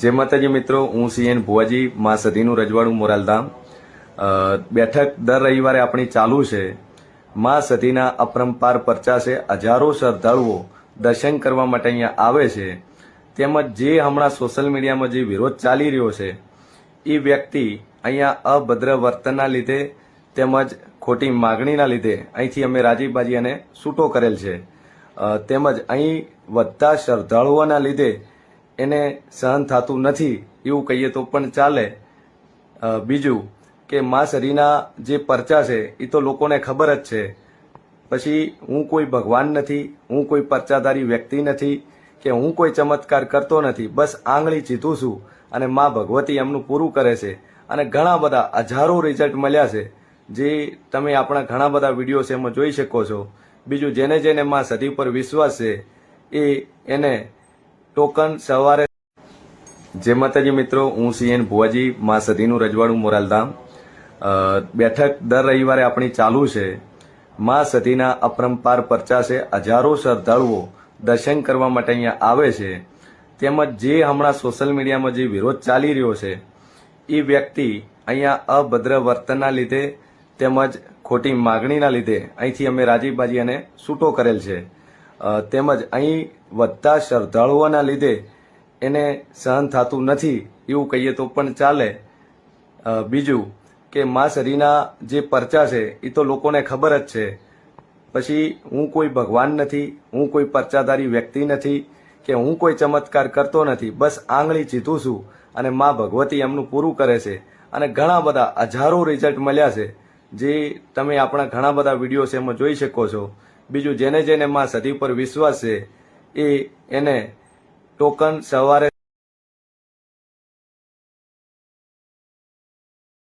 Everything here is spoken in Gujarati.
જય માતાજી મિત્રો, હું સીએન ભુવાજી, મા સધીનું રજવાડું મોરાલધામ. બેઠક દર રવિવારે આપણી ચાલુ છે. મા સધીના અપરંપાર પરચા છે હજારો શ્રદ્ધાળુઓ દર્શન કરવા માટે અહીંયા આવે છે. તેમજ જે હમણાં સોશિયલ મીડિયામાં જે વિરોધ ચાલી રહ્યો છે એ વ્યક્તિ અહીંયા અભદ્ર વર્તનના લીધે તેમજ ખોટી માગણીના લીધે અહીંથી અમે રાજીબાજી અને છૂટો કરેલ છે. તેમજ અહીં વધતા શ્રદ્ધાળુઓના લીધે એને સહન થતું નથી, એવું કહીએ તો પણ ચાલે. બીજું કે મા શરીના જે પરચા છે એ તો લોકોને ખબર જ છે. પછી હું કોઈ ભગવાન નથી, હું કોઈ પરચાધારી વ્યક્તિ નથી, કે હું કોઈ ચમત્કાર કરતો નથી, બસ આંગળી ચીધું છું અને મા ભગવતી એમનું પૂરું કરે છે. અને ઘણા બધા હજારો રિઝલ્ટ મળ્યા છે, જે તમે આપણા ઘણા બધા વીડિયો છે એમાં જોઈ શકો છો. બીજું જેને જેને મા સતી પર વિશ્વાસ છે, એ એને ટોકન સવારે જય માતાજી મિત્રો, હું સીએન ભુવાજી, મા સધીનું રજવાડું મોરાલધામ. બેઠક દર રવિવારે આપણી ચાલુ છે. મા સધીના અપરંપાર પરચા છે હજારો શ્રદ્ધાળુઓ દર્શન કરવા માટે અહીંયા આવે છે. તેમજ જે હમણાં સોશિયલ મીડિયામાં જે વિરોધ ચાલી રહ્યો છે, એ વ્યક્તિ અહીંયા અભદ્ર વર્તનના લીધે તેમજ ખોટી માગણીના લીધે અહીંથી અમે રાજીબાજી અને છૂટો કરેલ છે. તેમજ અહીં વધતા શ્રદ્ધાળુઓના લીધે એને સહન થતું નથી એવું કહીએ તો પણ ચાલે. બીજું કે મા શરીના જે પરચા છે એ તો લોકોને ખબર જ છે. પછી હું કોઈ ભગવાન નથી, હું કોઈ પરચાધારી વ્યક્તિ નથી કે હું કોઈ ચમત્કાર કરતો નથી. બસ આંગળી ચીધું છું અને મા ભગવતી એમનું પૂરું કરે છે. અને ઘણા બધા હજારો રિઝલ્ટ મળ્યા છે. જે તમે આપણા ઘણા બધા વીડિયો છે એમાં જોઈ શકો છો. બીજું જેને જેને મા સતી પર વિશ્વાસ છે એ એને ટોકન સવારે